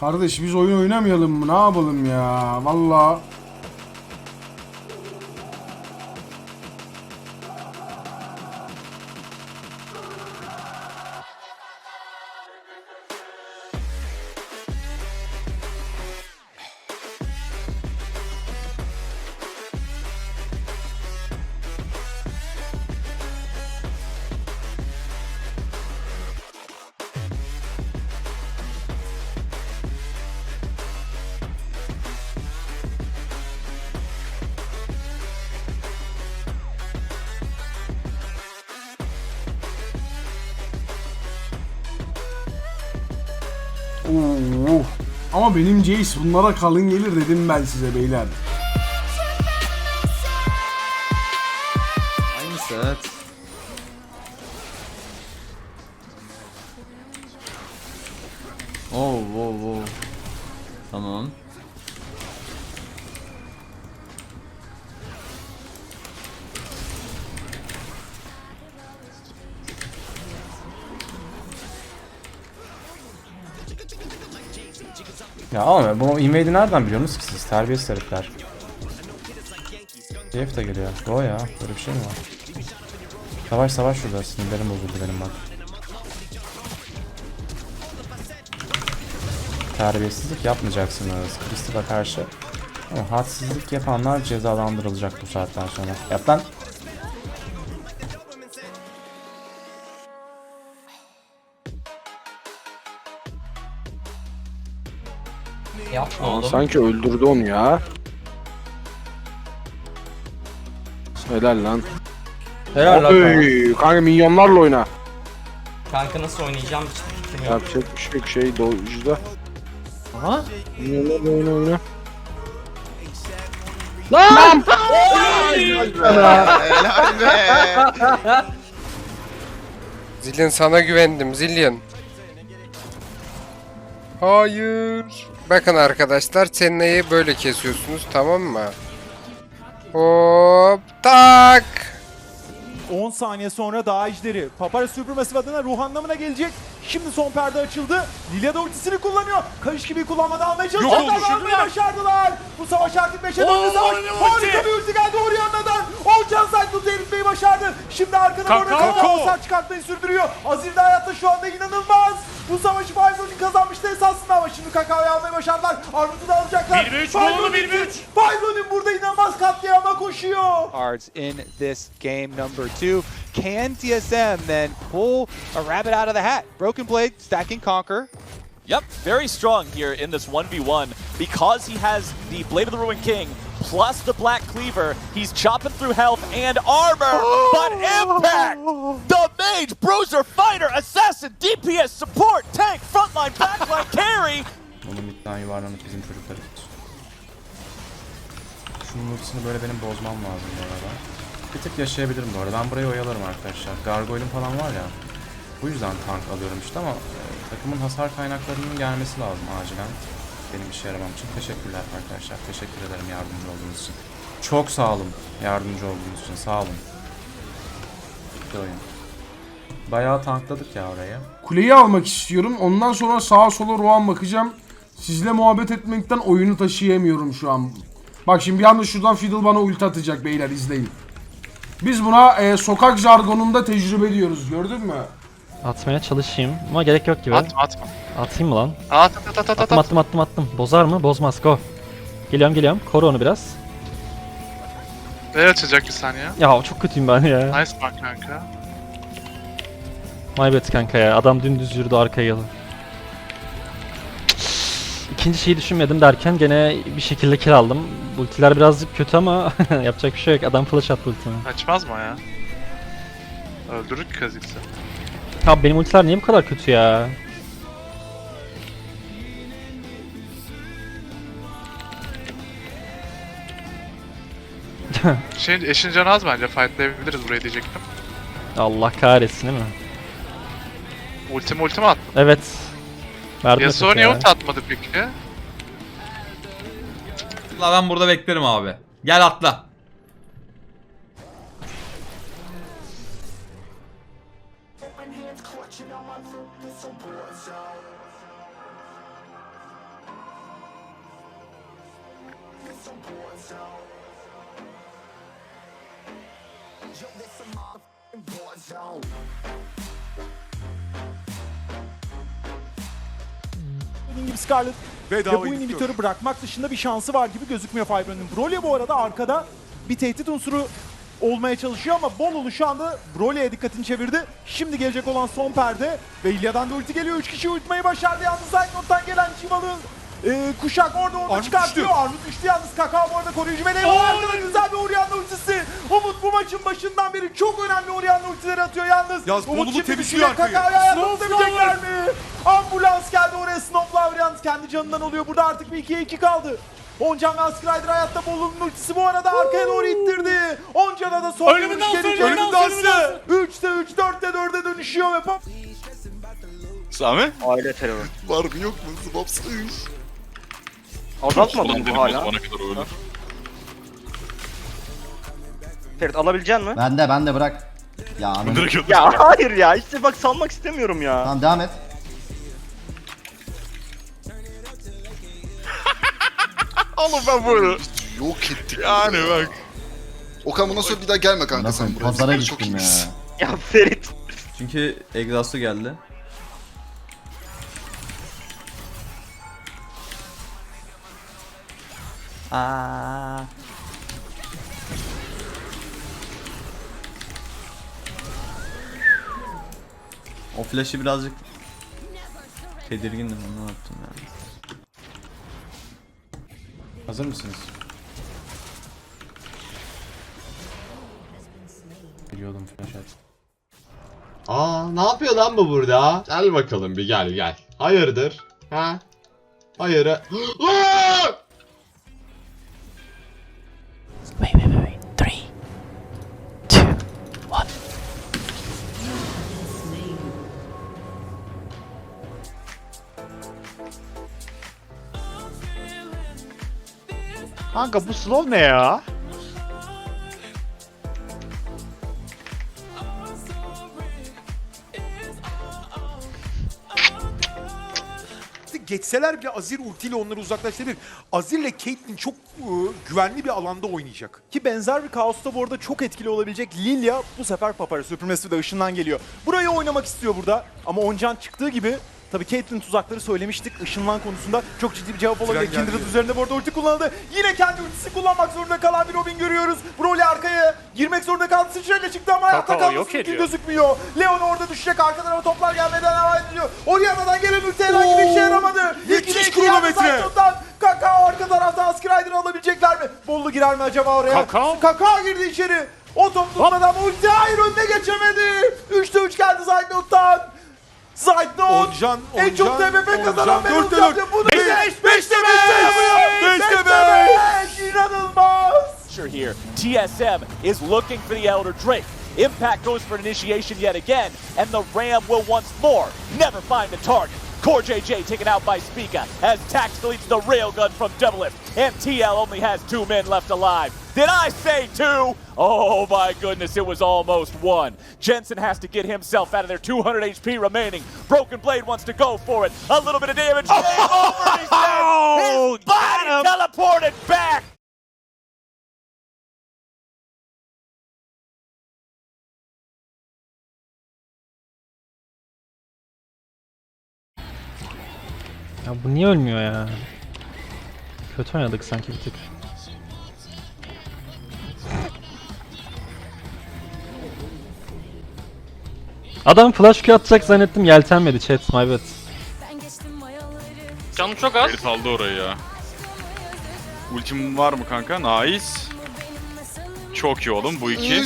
Kardeş biz oyun oynamayalım mı? Ne yapalım ya? Valla. Oo. Ama benim Jace bunlara kalın gelir dedim ben size beyler. Aynısı evet. Ya ama bu invade'i nereden biliyorsunuz ki siz? Terbiyesiz herifler. Jeff de geliyor. Go ya. Böyle bir şey mi var? Savaş savaş şurada. Sinirlerim bozuldu benim bak. Terbiyesizlik yapmayacaksınız. Kristal'a karşı. Ama hadsizlik yapanlar cezalandırılacak bu saatten sonra. Yap lan. Yapma Aa, oğlum. sanki öldürdü onu ya. Helal lan. Helal lan. Oy, kanka minyonlarla oyna. Kanka nasıl oynayacağım hiç fikrim yok. Yapacak bir şey yok şey dojda. Aha. Minyonlarla oyna oyna. Zillion sana güvendim Zillion. Hayır. Bakın arkadaşlar Senna'yı böyle kesiyorsunuz tamam mı? Hop tak. 10 saniye sonra daha ejderi. Papara Supermassive adına ruh anlamına gelecek. Şimdi son perde açıldı. Lilia da ultisini kullanıyor. Kayış gibi kullanmadan almaya çalışıyorlar. Almayı başardılar. Bu savaş artık 5'e döndü savaş. Harika bir ulti geldi Orianna'dan. Olcan Cycles'ı eritmeyi başardı. Şimdi arkada bu arada Kakao hasar çıkartmayı sürdürüyor. Azir de hayatta şu anda inanılmaz. Bu savaşı Five kazanmıştı esasında ama şimdi Kakao'yu almayı başardılar. Armut'u da alacaklar. 1-3 Bollu 1-3. Five burada inanılmaz katliama koşuyor. cards in this game number two. Can TSM then pull a rabbit out of the hat? Broken Blade, stacking Conquer. Yep, very strong here in this 1v1 because he has the Blade of the Ruined King plus the Black Cleaver. He's chopping through health and armor, but impact! The Mage, Bruiser, Fighter, Assassin, DPS, Support, Tank, Frontline, Backline, Carry! Bunun midden yuvarlanıp bizim çocukları. Şunun ultisini böyle benim bozmam lazım bu arada. Bir tık yaşayabilirim bu arada. Ben burayı oyalarım arkadaşlar. Gargoyle'um falan var ya. Bu yüzden tank alıyorum işte ama e, takımın hasar kaynaklarının gelmesi lazım acilen. Benim işe yaramam için teşekkürler arkadaşlar. Teşekkür ederim yardımcı olduğunuz için. Çok sağ olun yardımcı olduğunuz için. Sağ olun. Bitti oyun. Bayağı tankladık ya orayı. Kuleyi almak istiyorum. Ondan sonra sağa sola Rohan bakacağım. Sizle muhabbet etmekten oyunu taşıyamıyorum şu an. Bak şimdi bir anda şuradan Fiddle bana ulti atacak beyler izleyin. Biz buna e, sokak jargonunda tecrübe diyoruz gördün mü? Atmaya çalışayım ama gerek yok gibi. Atma atma. Atayım mı lan? At at at at Attım attım attım attım. Bozar mı? Bozmaz. Go. Geliyorum geliyorum. Koru onu biraz. Ne açacak bir saniye? Ya çok kötüyüm ben ya. Nice bak kanka. My bad kanka ya. Adam dümdüz yürüdü arkaya geldi. İkinci şeyi düşünmedim derken gene bir şekilde kill aldım. Ultiler birazcık kötü ama yapacak bir şey yok. Adam flash attı ultimi. Açmaz mı ya? Öldürür ki Kha'Zix'i. Abi benim ultiler niye bu kadar kötü ya? Şey, eşin canı az bence fightlayabiliriz burayı diyecektim. Allah kahretsin değil mi? Ultimi ultimi at. Evet. Verdi Yasuo niye ult atmadı peki? La ben burada beklerim abi. Gel atla. Yo, this a motherfucking boy zone. Dediğim gibi Scarlet ve Bedava bu inhibitör. inhibitörü bırakmak dışında bir şansı var gibi gözükmüyor Fibron'un. Broly bu arada arkada bir tehdit unsuru olmaya çalışıyor ama Bolulu şu anda Broly'e dikkatini çevirdi. Şimdi gelecek olan son perde ve İlya'dan da ulti geliyor. 3 kişi ultmayı başardı yalnız Zaytnot'tan gelen Civalı e, kuşak orada onu Armut çıkartıyor. düştü. Armut düştü yalnız Kakao bu arada koruyucu meleği var. Güzel bir bu maçın başından beri çok önemli Orianna ultileri atıyor yalnız. Yalnız Umut şimdi arkayı. Kakao'ya ayakta tutabilecekler mi? Ambulans geldi oraya Snowflower yalnız kendi canından oluyor. Burada artık bir 2'ye 2 kaldı. Oncan ve Askrider hayatta Bolu'nun ultisi bu arada arkaya doğru ittirdi. Oncan'a da son Ölümün dansı, gelecek. ölümün dansı. 3'te 3, 4'te 4'e dönüşüyor ve pop. Sami? Aile terörü. Var mı yok mu? Zıbapsız. Azaltmadı mı bu hala? kadar ölür. Ferit alabilecek mi? Ben de ben de bırak. Ya anam. Direkt öldür. Ya hayır ya işte bak salmak istemiyorum ya. Tamam devam et. Oğlum ben böyle. Yok ettik. Yani bak. Okan bundan sonra bir daha gelme kanka sen buraya. Pazara Çok gittim ya. iyisin. Ya Ferit. Çünkü egzastı geldi. Aa. O flash'ı birazcık tedirgindim onu yaptım yani. Hazır mısınız? Biliyordum flash at. Aa ne yapıyor lan bu burada? Gel bakalım bir gel gel. Hayırdır? Ha? Hayır. Kanka bu slow ne ya? Geçseler bile Azir ultiyle onları uzaklaştırabilir. Azir ile Caitlyn çok ıı, güvenli bir alanda oynayacak. Ki benzer bir kaosta bu arada çok etkili olabilecek Lilia bu sefer Papara Supermassive de ışından geliyor. Burayı oynamak istiyor burada ama Oncan çıktığı gibi Tabii Caitlyn tuzakları söylemiştik ışınlan konusunda çok ciddi bir cevap olabilir. Kindred üzerinde bu arada ulti kullanıldı. Yine kendi ultisi kullanmak zorunda kalan bir Robin görüyoruz. Broly arkaya girmek zorunda kaldı. Sıçrayla çıktı ama hayatta kalması mümkün gözükmüyor. Leon orada düşecek. Arka tarafa toplar gelmeden devam ediyor. Orianna'dan gelen ulti herhangi bir işe yaramadı. Müthiş İkide iki kronometre. yalnız Zaytnot'tan. Kakao arka tarafta Askrider'ı alabilecekler mi? Bollu girer mi acaba oraya? Kakao? Kakao girdi içeri. O top tutmadan ama ulti hayır önüne geçemedi. 3'te 3 geldi Zaytnot'tan. Zaytnot Oncan, en çok Oncan, TBF kazanan Oncan. ben Dörtte olacağım. dört. Bunu Beşte beş, beş, beşte beşte beş beş. yapıyor. Beşte Beşte beş. İnanılmaz. here. TSM is looking for the Elder Drake. Impact goes for initiation yet again, and the Ram will once more never find the target. Core JJ taken out by Spica as Tax deletes the railgun from Doublelift, and TL only has two men left alive. Did I say two? Oh my goodness, it was almost one. Jensen has to get himself out of there, 200 HP remaining. Broken Blade wants to go for it. A little bit of damage. Game over, he said. Oh, His body teleported bu niye ölmüyor ya? Kötü oynadık sanki bir tık. Adam flash Q atacak zannettim yeltenmedi chat my bad. Canım çok az. Ferit aldı orayı ya. Ultim var mı kanka? Nice. Çok iyi oğlum bu iki.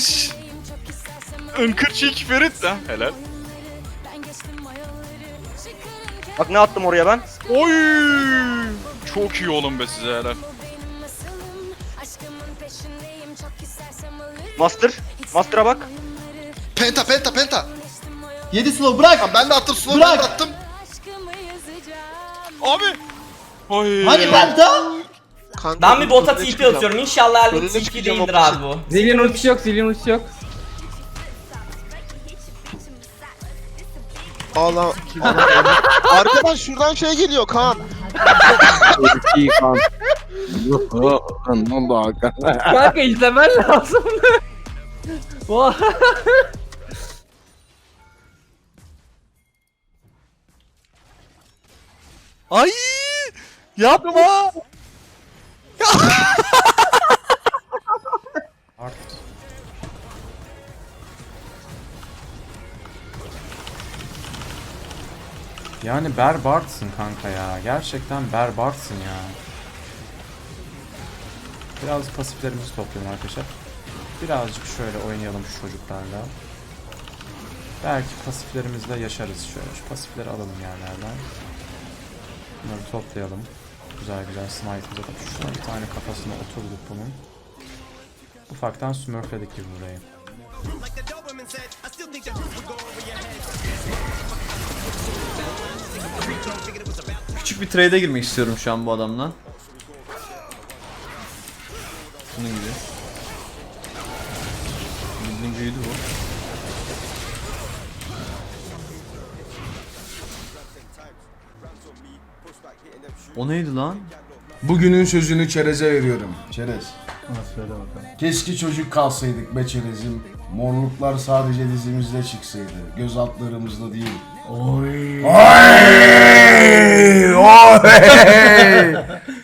Inkırçık Ferit de. Helal. Bak ne attım oraya ben? Oy! Çok iyi oğlum be size helal. Master. Master'a bak. Penta penta penta. 7 slow bırak! Tamam ben de attım slow Bırak! ben de attım. Abi! Oy! Hadi Penta! Ben bir bota TP atıyorum. İnşallah Erlik TP değildir abi bu. Zilin ultisi yok, zilin ultisi yok. Allah. Arkadan şuradan şey geliyor Kaan. İyi kan. ne oldu Hakan? Kanka izlemen lazım. Ay! Yapma! Art. Yani berbatsın kanka ya. Gerçekten berbatsın ya. Biraz pasiflerimizi toplayalım arkadaşlar. Birazcık şöyle oynayalım şu çocuklarla. Belki pasiflerimizle yaşarız şöyle. Şu pasifleri alalım yerlerden. Bunları toplayalım. Güzel güzel smite'ımıza da şuna bir tane kafasına oturduk bunun. Ufaktan smurfledik gibi burayı. Küçük bir trade'e girmek istiyorum şu an bu adamla. Bunun gibi. Bildiğin büyüdü bu. O neydi lan? Bugünün sözünü çereze veriyorum. Çerez. Keşke çocuk kalsaydık be çerezim. Morluklar sadece dizimizde çıksaydı. Göz altlarımızda değil. Oy. Oy. Oy.